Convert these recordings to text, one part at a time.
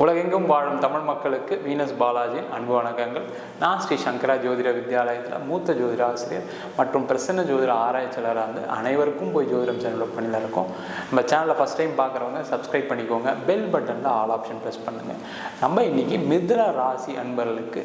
உலகெங்கும் வாழும் தமிழ் மக்களுக்கு வீனஸ் பாலாஜியின் அன்பு வணக்கங்கள். நான் ஸ்ரீ சங்கரா ஜோதிட வித்யாலயத்தில் மூத்த ஜோதிட ஆசிரியர் மற்றும் பிரசன்ன ஜோதிட ஆராய்ச்சியாளராக இருந்து அனைவருக்கும் போய் ஜோதிடம் சேனல் பண்ணியில் இருக்கோம். நம்ம சேனலில் ஃபஸ்ட் டைம் பார்க்குறவங்க சப்ஸ்கிரைப் பண்ணிக்கோங்க. பெல் பட்டனில் ஆல் ஆப்ஷன் ப்ரெஸ் பண்ணுங்கள் நம்ம இன்னைக்கு மிதுன ராசி அன்பர்களுக்கு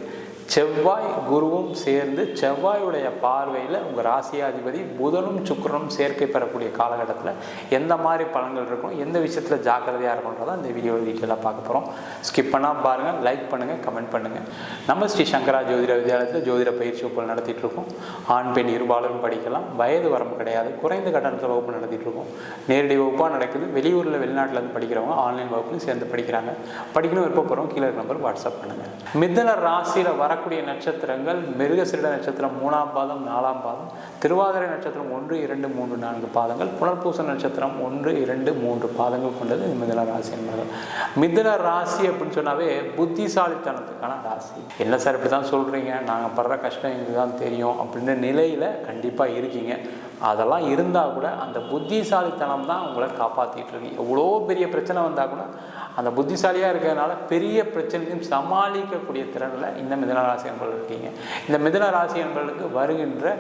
செவ்வாய் குருவும் சேர்ந்து செவ்வாயுடைய பார்வையில் உங்கள் ராசியாதிபதி புதனும் சுக்கரனும் சேர்க்கை பெறக்கூடிய காலகட்டத்தில் எந்த மாதிரி பலன்கள் இருக்கும் எந்த விஷயத்தில் ஜாக்கிரதையாக இருக்கும்ன்றதை இந்த வீடியோவில் டீட்டெயிலாக பார்க்க போகிறோம் ஸ்கிப் பண்ணால் பாருங்கள் லைக் பண்ணுங்கள் கமெண்ட் பண்ணுங்கள் நம்ம ஸ்ரீ சங்கரா ஜோதிட வித்யாலயத்தில் ஜோதிட பயிற்சி வகுப்புகள் நடத்திட்டுருக்கோம் ஆண் பெண் இருபாலரும் படிக்கலாம். வயது வரம்பு கிடையாது. குறைந்த கட்டணத்தில் வகுப்பு நடத்திட்டுருக்கோம் நேரடி வகுப்பாக நடக்குது. வெளியூரில் வெளிநாட்டில் இருந்து படிக்கிறவங்க ஆன்லைன் வகுப்புலையும் சேர்ந்து படிக்கிறாங்க. படிக்கணும் விருப்பப்படுறோம் கீழே இருக்க நம்பர் வாட்ஸ்அப் பண்ணுங்கள் மிதன ராசியில் வரக்கூடிய நட்சத்திரங்கள் மிருகசிரிட நட்சத்திரம் மூணாம் பாதம் நாலாம் பாதம் திருவாதிரை நட்சத்திரம் ஒன்று இரண்டு மூன்று நான்கு பாதங்கள் புனர்பூச நட்சத்திரம் ஒன்று இரண்டு மூன்று பாதங்கள் கொண்டது மிதன ராசி என்பது மிதன ராசி அப்படின்னு சொன்னாவே புத்திசாலித்தனத்துக்கான ராசி. என்ன சார் இப்படி தான் சொல்கிறீங்க நாங்கள் படுற கஷ்டம் எங்களுக்கு தான் தெரியும் அப்படின்ற நிலையில் கண்டிப்பாக இருக்கீங்க. அதெல்லாம் இருந்தால் கூட அந்த புத்திசாலித்தனம் தான் உங்களை காப்பாற்றிட்டு இருக்கு. எவ்வளோ பெரிய பிரச்சனை வந்தால் கூட அந்த புத்திசாலியாக இருக்கிறதுனால பெரிய பிரச்சனையும் சமாளிக்கக்கூடிய திறனில் இந்த மிதன ராசி என்பது இருக்கீங்க. இந்த மிதன ராசி என்பதற்கு வருகின்ற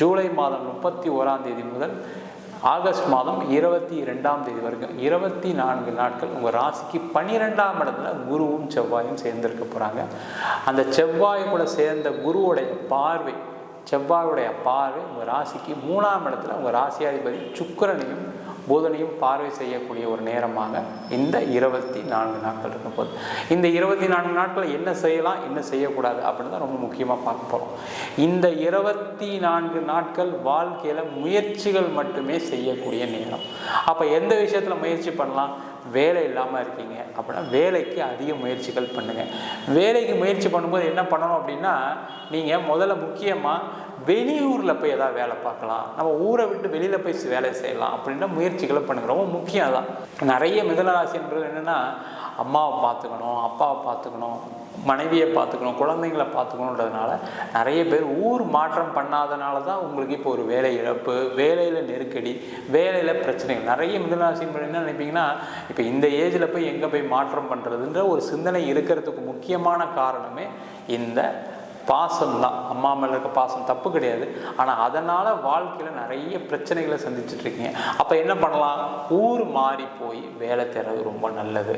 ஜூலை மாதம் முப்பத்தி ஓராம் தேதி முதல் ஆகஸ்ட் மாதம் இருபத்தி ரெண்டாம் தேதி வரைக்கும் இருபத்தி நான்கு நாட்கள் உங்கள் ராசிக்கு பன்னிரெண்டாம் இடத்துல குருவும் செவ்வாயும் சேர்ந்திருக்க போகிறாங்க அந்த செவ்வாய் கூட சேர்ந்த குருவுடைய பார்வை செவ்வாயுடைய பார்வை உங்கள் ராசிக்கு மூணாம் இடத்துல உங்கள் ராசியாதிபதி சுக்கரனையும் புதனையும் பார்வை செய்யக்கூடிய ஒரு நேரமாக இந்த இருபத்தி நான்கு நாட்கள் இருக்கும் போது இந்த இருபத்தி நான்கு நாட்கள் என்ன செய்யலாம் என்ன செய்யக்கூடாது அப்படின்னு தான் ரொம்ப முக்கியமாக பார்க்க போகிறோம் இந்த இருபத்தி நான்கு நாட்கள் வாழ்க்கையில் முயற்சிகள் மட்டுமே செய்யக்கூடிய நேரம். அப்போ எந்த விஷயத்தில் முயற்சி பண்ணலாம்? வேலை இல்லாமல் இருக்கீங்க அப்படின்னா வேலைக்கு அதிக முயற்சிகள் பண்ணுங்கள் வேலைக்கு முயற்சி பண்ணும்போது என்ன பண்ணணும் அப்படின்னா நீங்கள் முதல்ல முக்கியமாக வெளியூரில் போய் எதாவது வேலை பார்க்கலாம். நம்ம ஊரை விட்டு வெளியில் போய் வேலை செய்யலாம் அப்படின்ற முயற்சிகளை பண்ணுங்க. ரொம்ப முக்கியம் தான் நிறைய மிதனராசின்றது என்னென்னா அம்மாவை பார்த்துக்கணும் அப்பாவை பார்த்துக்கணும் மனைவியை பார்த்துக்கணும் குழந்தைங்களை பார்த்துக்கணுன்றதுனால நிறைய பேர் ஊர் மாற்றம் பண்ணாதனால தான் உங்களுக்கு இப்போ ஒரு வேலை இழப்பு வேலையில் நெருக்கடி வேலையில் பிரச்சனைகள். நிறைய மிதனராசின் என்ன நினைப்பீங்கன்னா இப்போ இந்த ஏஜில் போய் எங்கே போய் மாற்றம் பண்ணுறதுன்ற ஒரு சிந்தனை இருக்கிறதுக்கு முக்கியமான காரணமே இந்த பாசம் தான் அம்மா மேலே இருக்க பாசம் தப்பு கிடையாது. ஆனால் அதனால் வாழ்க்கையில் நிறைய பிரச்சனைகளை சந்திச்சுட்ருக்கீங்க அப்போ என்ன பண்ணலாம்? ஊர் மாறி போய் வேலை தேடுறது ரொம்ப நல்லது.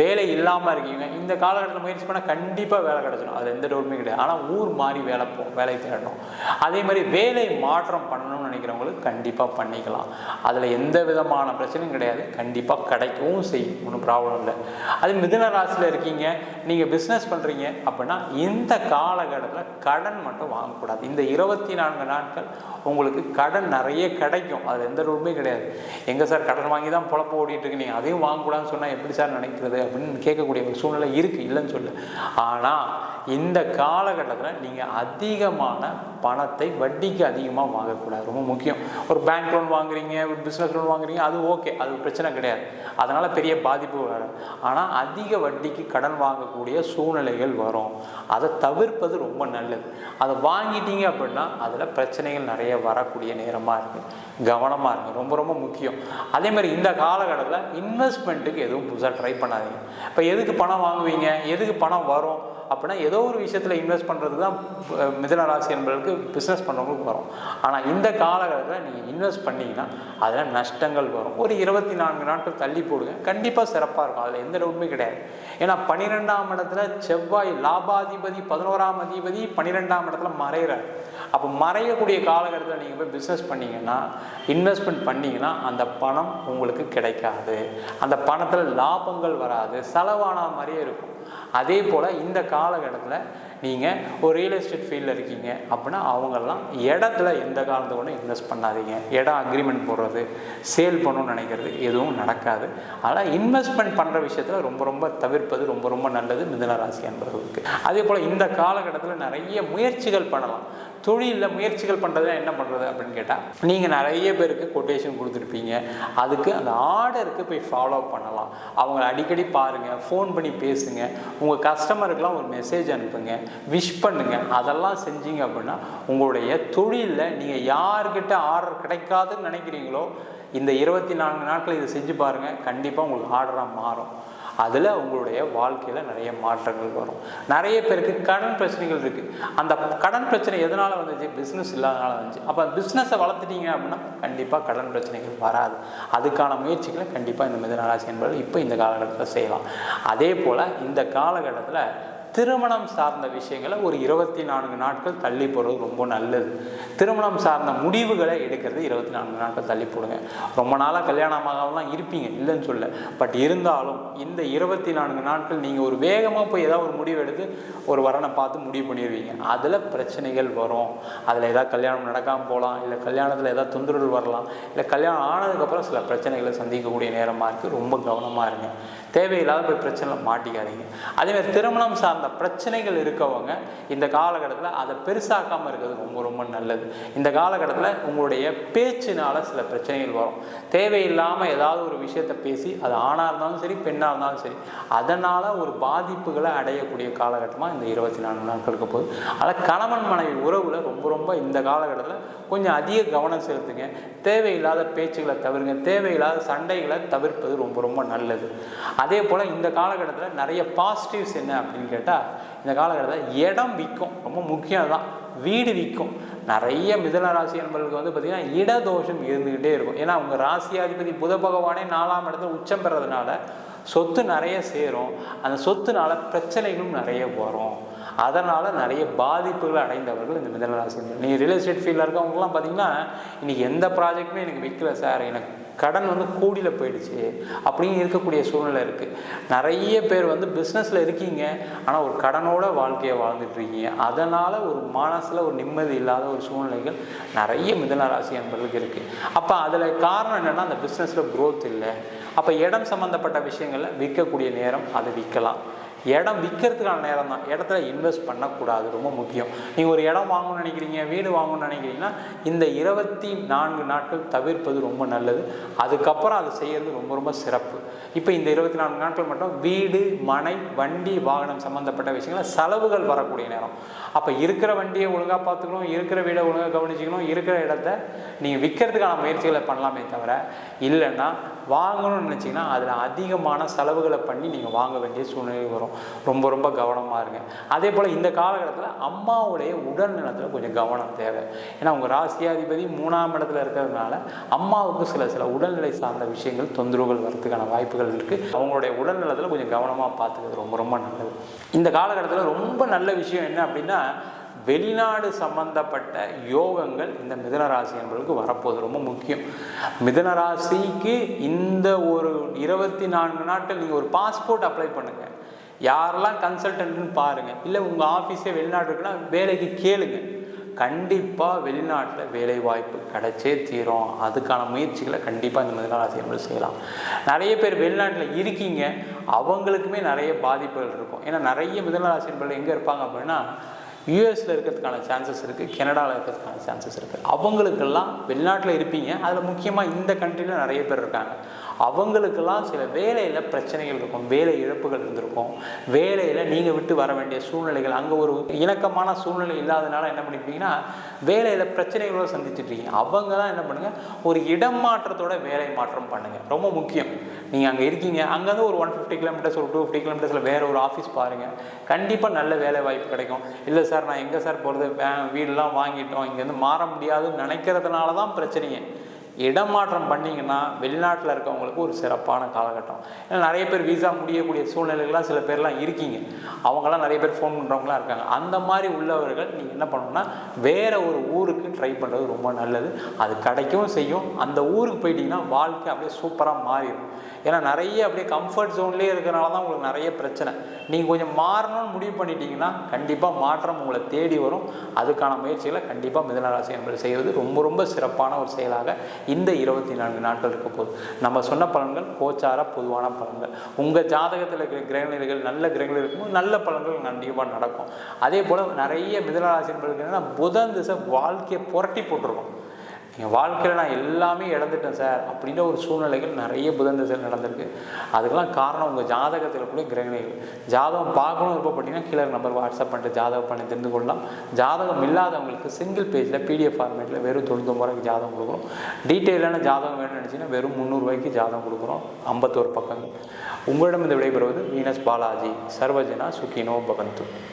வேலை இல்லாமல் இருக்கீங்க. இந்த காலகட்டத்தில் முயற்சி பண்ணால் கண்டிப்பாக வேலை கிடச்சிடும். அது எந்த டவுட்டுமே கிடையாது. ஆனால் ஊர் மாறி வேலை போ வேலை தேடணும். அதே மாதிரி வேலை மாற்றம் பண்ணணும்னு நினைக்கிறவங்களுக்கு கண்டிப்பாக பண்ணிக்கலாம். அதில் எந்த விதமான பிரச்சனையும் கிடையாது. கண்டிப்பாக கிடைக்கவும் செய்யும். ஒன்றும் ப்ராப்ளம் இல்லை. அது மிதுன ராசியில் இருக்கீங்க. நீங்கள் பிஸ்னஸ் பண்ணுறீங்க அப்படின்னா இந்த காலகட்டம் இடத்துல கடன் மட்டும் வாங்கக்கூடாது. இந்த இருபத்தி நான்கு நாட்கள் உங்களுக்கு கடன் நிறைய கிடைக்கும். அது எந்த ரூபமே கிடையாது. எங்கே சார் கடன் வாங்கி தான் பொழப்ப ஓடிட்டு இருக்கு நீங்கள் அதையும் வாங்கக்கூடாதுன்னு சொன்னால் எப்படி சார் நினைக்கிறது அப்படின்னு கேட்கக்கூடிய ஒரு சூழ்நிலை இருக்குது இல்லைன்னு சொல்லு ஆனால் இந்த காலகட்டத்தில் நீங்கள் அதிகமான பணத்தை வட்டிக்கு அதிகமாக வாங்கக்கூடாது. ரொம்ப முக்கியம். ஒரு பேங்க் லோன் வாங்குறீங்க ஒரு பிஸ்னஸ் லோன் வாங்குறீங்க அது ஓகே அது பிரச்சனை கிடையாது. அதனால் பெரிய பாதிப்பு வராது. ஆனால் அதிக வட்டிக்கு கடன் வாங்கக்கூடிய சூழ்நிலைகள் வரும். அதை தவிர்ப்பது ரொம்ப நல்லது. அதை வாங்கிட்டீங்க அப்படின்னா அதில் பிரச்சனைகள் நிறைய வரக்கூடிய நேரமாக இருக்குது கவனமாக இருக்குது ரொம்ப ரொம்ப முக்கியம். அதே மாதிரி இந்த காலகட்டத்தில் இன்வெஸ்ட்மெண்ட்டுக்கு எதுவும் புதுசாக ட்ரை பண்ணாதீங்க. இப்போ எதுக்கு பணம் வாங்குவீங்க? எதுக்கு பணம் வரும்? அப்படின்னா ஏதோ ஒரு விஷயத்தில் இன்வெஸ்ட் பண்ணுறது தான் மிதன ராசி என்பவர்களுக்கு பிஸ்னஸ் பண்ணுறவங்களுக்கு வரும். ஆனால் இந்த காலகட்டத்தில் நீங்கள் இன்வெஸ்ட் பண்ணிங்கன்னா அதில் நஷ்டங்கள் வரும். ஒரு இருபத்தி நான்கு நாட்கள் தள்ளி போடுங்க. கண்டிப்பாக சிறப்பாக இருக்கும். அதில் எந்த டவுட்டுமே கிடையாது. ஏன்னா பன்னிரெண்டாம் இடத்துல செவ்வாய் லாபாதிபதி பதினோராம் அதிபதி பன்னிரெண்டாம் இடத்துல மறைகிறார். அப்போ மறையக்கூடிய காலகட்டத்தில் நீங்கள் போய் பிஸ்னஸ் பண்ணிங்கன்னா இன்வெஸ்ட்மெண்ட் பண்ணிங்கன்னா அந்த பணம் உங்களுக்கு கிடைக்காது. அந்த பணத்தில் லாபங்கள் வராது. செலவான மாதிரியே இருக்கும். அதே போல் இந்த காலகட்டத்தில் நீங்கள் ஒரு ரியல் எஸ்டேட் ஃபீல்டில் இருக்கீங்க அப்படின்னா அவங்கெல்லாம் இடத்துல எந்த காலத்தை கூட இன்வெஸ்ட் பண்ணாதீங்க. இடம் அக்ரிமெண்ட் போடுறது சேல் பண்ணணும்னு நினைக்கிறது எதுவும் நடக்காது. ஆனால் இன்வெஸ்ட்மெண்ட் பண்ணுற விஷயத்தில் ரொம்ப ரொம்ப தவிர்ப்பது ரொம்ப ரொம்ப நல்லது மிதன ராசி என்பவர்களுக்கு அதே போல் இந்த காலகட்டத்தில் நிறைய முயற்சிகள் பண்ணலாம். தொழிலில் முயற்சிகள் பண்ணுறதுனா என்ன பண்ணுறது அப்படின்னு கேட்டால் நீங்கள் நிறைய பேருக்கு கொட்டேஷன் கொடுத்துருப்பீங்க. அதுக்கு அந்த ஆர்டருக்கு போய் ஃபாலோ பண்ணலாம். அவங்கள அடிக்கடி பாருங்கள் ஃபோன் பண்ணி பேசுங்க. உங்கள் கஸ்டமருக்கெலாம் ஒரு மெசேஜ் அனுப்புங்க. விஷ் பண்ணுங்கள் அதெல்லாம் செஞ்சீங்க அப்படின்னா உங்களுடைய தொழிலில் நீங்கள் யார்கிட்ட ஆர்டர் கிடைக்காதுன்னு நினைக்கிறீங்களோ இந்த இருபத்தி நான்கு நாட்கள் இதை செஞ்சு பாருங்கள் கண்டிப்பாக உங்களுக்கு ஆர்டராக மாறும். அதில் உங்களுடைய வாழ்க்கையில் நிறைய மாற்றங்கள் வரும். நிறைய பேருக்கு கடன் பிரச்சனைகள் இருக்குது அந்த கடன் பிரச்சனை எதனால் வந்துச்சு? பிஸ்னஸ் இல்லாதனால வந்துச்சு. அப்போ பிஸ்னஸை வளர்த்துட்டீங்க அப்படின்னா கண்டிப்பாக கடன் பிரச்சனைகள் வராது. அதுக்கான முயற்சிகளை கண்டிப்பாக இந்த மிதனராசி என்பது இப்போ இந்த காலகட்டத்தில் செய்யலாம். அதே போல் இந்த காலகட்டத்தில் திருமணம் சார்ந்த விஷயங்களை ஒரு இருபத்தி நான்கு நாட்கள் தள்ளி போடுறது ரொம்ப நல்லது. திருமணம் சார்ந்த முடிவுகளை எடுக்கிறது இருபத்தி நான்கு நாட்கள் தள்ளி போடுங்க. ரொம்ப நாளாக கல்யாணமாகலாம் இருப்பீங்க இல்லைன்னு சொல்ல. பட் இருந்தாலும் இந்த இருபத்தி நான்கு நாட்கள் நீங்கள் ஒரு வேகமாக போய் ஏதாவது ஒரு முடிவு எடுத்து ஒரு வரனை பார்த்து முடிவு பண்ணிடுவீங்க அதில் பிரச்சனைகள் வரும். அதில் ஏதாவது கல்யாணம் நடக்காமல் போகலாம் இல்லை கல்யாணத்தில் ஏதாவது தொந்தரவுகள் வரலாம் இல்லை கல்யாணம் ஆனதுக்கப்புறம் சில பிரச்சனைகளை சந்திக்கக்கூடிய நேரமாக இருக்குது ரொம்ப கவனமாக இருங்க. தேவையில்லாத போய் பிரச்சனை மாட்டிக்காதீங்க. அதேமாதிரி திருமணம் சார்ந்த பிரச்சனைகள் இருக்கவங்க இந்த காலகட்டத்தில் அதை பெருசாக்காமல் இருக்கிறது ரொம்ப ரொம்ப நல்லது. இந்த காலகட்டத்தில் உங்களுடைய பேச்சினால் சில பிரச்சனைகள் வரும். தேவையில்லாமல் ஏதாவது ஒரு விஷயத்தை பேசி அது ஆணாக இருந்தாலும் சரி பெண்ணாக இருந்தாலும் சரி அதனால் ஒரு பாதிப்புகளை அடையக்கூடிய காலகட்டமாக இந்த இருபத்தி நான்கு நாட்களுக்கு போகுது. அதில் கணவன் மனைவி உறவில் ரொம்ப ரொம்ப இந்த காலகட்டத்தில் கொஞ்சம் அதிக கவனம் செலுத்துங்க. தேவையில்லாத பேச்சுகளை தவிர்ங்க. தேவையில்லாத சண்டைகளை தவிர்ப்பது ரொம்ப ரொம்ப நல்லது. அதே போல் இந்த காலகட்டத்தில் நிறைய பாசிட்டிவ்ஸ் என்ன அப்படின்னு கேட்டால் இந்த காலகட்டத்தில் இடம் விற்கும். ரொம்ப முக்கியம் தான் வீடு விற்கும். நிறைய மிதன ராசி என்பவர்களுக்கு வந்து பார்த்திங்கன்னா இடதோஷம் இருந்துக்கிட்டே இருக்கும். ஏன்னா அவங்க ராசியாதிபதி புத பகவானே நாலாம் இடத்துல உச்சம் பெறதுனால சொத்து நிறைய சேரும். அந்த சொத்துனால பிரச்சனைகளும் நிறைய வரும். அதனால் நிறைய பாதிப்புகள் அடைந்தவர்கள் இந்த மிதனராசி நீங்கள் ரியல் எஸ்டேட் ஃபீல்டில் இருக்கவங்கலாம் பார்த்தீங்கன்னா இன்றைக்கி எந்த ப்ராஜெக்ட்டுமே எனக்கு விற்கல சார் எனக்கு கடன் வந்து கூடியில் போயிடுச்சு. அப்படின்னு இருக்கக்கூடிய சூழ்நிலை இருக்குது நிறைய பேர் வந்து பிஸ்னஸில் இருக்கீங்க ஆனால் ஒரு கடனோட வாழ்க்கையை வாழ்ந்துட்டுருக்கீங்க அதனால் ஒரு மனசில் ஒரு நிம்மதி இல்லாத ஒரு சூழ்நிலைகள் நிறைய மிதனராசி என்பதற்கு இருக்குது அப்போ அதில் காரணம் என்னென்னா அந்த பிஸ்னஸில் க்ரோத் இல்லை. அப்போ இடம் சம்மந்தப்பட்ட விஷயங்களில் விற்கக்கூடிய நேரம் அதை விற்கலாம். இடம் விற்கிறதுக்கான நேரம் தான் இடத்துல இன்வெஸ்ட் பண்ணக்கூடாது ரொம்ப முக்கியம். நீங்கள் ஒரு இடம் வாங்கணும்னு நினைக்கிறீங்க வீடு வாங்கணும்னு நினைக்கிறீங்கன்னா இந்த இருபத்தி நான்கு நாட்கள் தவிர்ப்பது ரொம்ப நல்லது. அதுக்கப்புறம் அதை செய்யறது ரொம்ப ரொம்ப சிறப்பு. இப்போ இந்த இருபத்தி நான்கு நாட்கள் மட்டும் வீடு மனை வண்டி வாகனம் சம்மந்தப்பட்ட விஷயங்கள் செலவுகள் வரக்கூடிய நேரம். அப்போ இருக்கிற வண்டியை ஒழுங்காக பார்த்துக்கணும் இருக்கிற வீடை ஒழுங்காக கவனிச்சிக்கணும் இருக்கிற இடத்த நீங்கள் விற்கிறதுக்கான முயற்சிகளை பண்ணலாமே தவிர இல்லைன்னா வாங்கணும்னு நினச்சிங்கன்னா அதில் அதிகமான செலவுகளை பண்ணி நீங்கள் வாங்க வேண்டிய சூழ்நிலை வரும். ரொம்ப ரொம்ப கவனமாக இருங்க. அதே போல் இந்த காலகட்டத்தில் அம்மாவுடைய உடல் நலத்தில் கொஞ்சம் கவனம் தேவை. ஏன்னா உங்கள் ராசியாதிபதி மூணாம் இடத்துல இருக்கிறதுனால அம்மாவுக்கு சில சில உடல்நிலை சார்ந்த விஷயங்கள் தொந்தரவுகள் வரதுக்கான வாய்ப்புகள் இருக்குது அவங்களுடைய உடல் நலத்தில் கொஞ்சம் கவனமாக பார்த்துக்கிறது ரொம்ப ரொம்ப நல்லது. இந்த காலகட்டத்தில் ரொம்ப நல்ல விஷயம் என்ன அப்படின்னா வெளிநாடு சம்பந்தப்பட்ட யோகங்கள் இந்த மிதனராசி என்பதற்கு வரப்போது ரொம்ப முக்கியம். மிதனராசிக்கு இந்த ஒரு இருபத்தி நான்கு நாட்கள் நீங்கள் ஒரு பாஸ்போர்ட் அப்ளை பண்ணுங்கள் யாரெல்லாம் கன்சல்டன்ட்னு பாருங்கள் இல்லை உங்கள் ஆஃபீஸே வெளிநாடு இருக்குன்னா வேலைக்கு கேளுங்கள் கண்டிப்பாக வெளிநாட்டில் வேலைவாய்ப்பு கிடைச்சே தீரும். அதுக்கான முயற்சிகளை கண்டிப்பாக இந்த மிதனராசி செய்யலாம். நிறைய பேர் வெளிநாட்டில் இருக்கீங்க. அவங்களுக்குமே நிறைய பாதிப்புகள் இருக்கும். ஏன்னா நிறைய முதலாளர் என்பது எங்கே இருப்பாங்க அப்படின்னா யூஎஸில் இருக்கிறதுக்கான சான்சஸ் இருக்குது கனடாவில் இருக்கிறதுக்கான சான்சஸ் இருக்குது அவங்களுக்கெல்லாம் வெளிநாட்டில் இருப்பீங்க. அதில் முக்கியமாக இந்த கண்ட்ரியில் நிறைய பேர் இருக்காங்க. அவங்களுக்கெல்லாம் சில வேலையில் பிரச்சனைகள் இருக்கும். வேலை இழப்புகள் இருந்திருக்கும். வேலையில் நீங்கள் விட்டு வர வேண்டிய சூழ்நிலைகள் அங்கே ஒரு இணக்கமான சூழ்நிலை இல்லாதனால என்ன பண்ணிப்பீங்கன்னா வேலையில் பிரச்சனைகளோடு சந்திச்சுட்ருக்கீங்க அவங்க தான் என்ன பண்ணுங்கள் ஒரு இடம் மாற்றத்தோட வேலை மாற்றம் பண்ணுங்கள் ரொம்ப முக்கியம். நீங்கள் அங்கே இருக்கீங்க அங்கேருந்து ஒரு ஒன் ஃபிஃப்டி கிலோமீட்டர்ஸ் ஒரு டூ ஃபிஃப்டி கிலோமீட்டர்ஸில் வேறு ஒரு ஆஃபீஸ் பாருங்கள் கண்டிப்பாக நல்ல வேலை வாய்ப்பு கிடைக்கும். இல்லை சார் நான் எங்கே சார் போகிறது வீடெலாம் வாங்கிட்டோம். இங்கேருந்து மாற முடியாதுன்னு நினைக்கிறதுனால தான் பிரச்சனையே. இடமாற்றம் பண்ணிங்கன்னா வெளிநாட்டில் இருக்கவங்களுக்கு ஒரு சிறப்பான காலகட்டம். ஏன்னா நிறைய பேர் வீசா முடியக்கூடிய சூழ்நிலைகள்லாம் சில பேர்லாம் இருக்கீங்க. அவங்களாம் நிறைய பேர் ஃபோன் பண்ணுறவங்களாம் இருக்காங்க. அந்த மாதிரி உள்ளவர்கள் நீங்கள் என்ன பண்ணணும்னா வேறு ஒரு ஊருக்கு ட்ரை பண்ணுறது ரொம்ப நல்லது. அது கிடைக்கவும் செய்யும். அந்த ஊருக்கு போயிட்டிங்கன்னா வாழ்க்கை அப்படியே சூப்பராக மாறிடும். ஏன்னா நிறைய அப்படியே கம்ஃபர்ட் ஜோன்லேயே இருக்கிறனால தான் உங்களுக்கு நிறைய பிரச்சனை. நீங்கள் கொஞ்சம் மாறணும்னு முடிவு பண்ணிட்டீங்கன்னா கண்டிப்பாக மாற்றம் உங்களை தேடி வரும். அதுக்கான முயற்சிகளை கண்டிப்பாக மிதனராசி என்பது செய்வது ரொம்ப ரொம்ப சிறப்பான ஒரு செயலாக இந்த இருபத்தி நான்கு நாட்கள் இருக்க போகுது. நம்ம சொன்ன பலன்கள் கோச்சார பொதுவான பலன்கள். உங்கள் ஜாதகத்தில் இருக்கிற கிரகநிலைகள் நல்ல கிரகங்கள் இருக்கும்போது நல்ல பலன்கள் கண்டிப்பாக நடக்கும். அதே போல் நிறைய மிதனராசி என்பது புதன் திசை வாழ்க்கையை புரட்டி போட்டிருக்கோம். என் வாழ்க்கையில் நான் எல்லாமே இழந்துட்டேன் சார் அப்படின்ற ஒரு சூழ்நிலைகள் நிறைய புதன் திசையில் நடந்திருக்கு. அதுக்கெல்லாம் காரணம் உங்கள் ஜாதகத்தில் கூட கிரகணிகள். ஜாதகம் பார்க்கணும் பார்த்தீங்கன்னா கீழே நம்பர் வாட்ஸ்அப் பண்ணிட்டு ஜாதகம் பண்ணி தெரிந்து கொள்ளலாம். ஜாதகம் இல்லாதவங்களுக்கு சிங்கிள் பேஜில் பிடிஎஃப் ஃபார்மேட்டில் வெறும் தொண்ணூத்தொம்பது ரூபாய்க்கு ஜாதகம் கொடுக்குறோம். டீட்டெயிலான ஜாதகம் வேணும்னு நினச்சிங்கன்னா வெறும் முந்நூறுரூவாய்க்கு ஜாதகம் கொடுக்குறோம். ஐம்பத்தோரு பக்கங்கள். உங்களிடம் இந்த விடைபெறுவது வீனஸ் பாலாஜி. சர்வஜனா சுக்கினோ பவந்து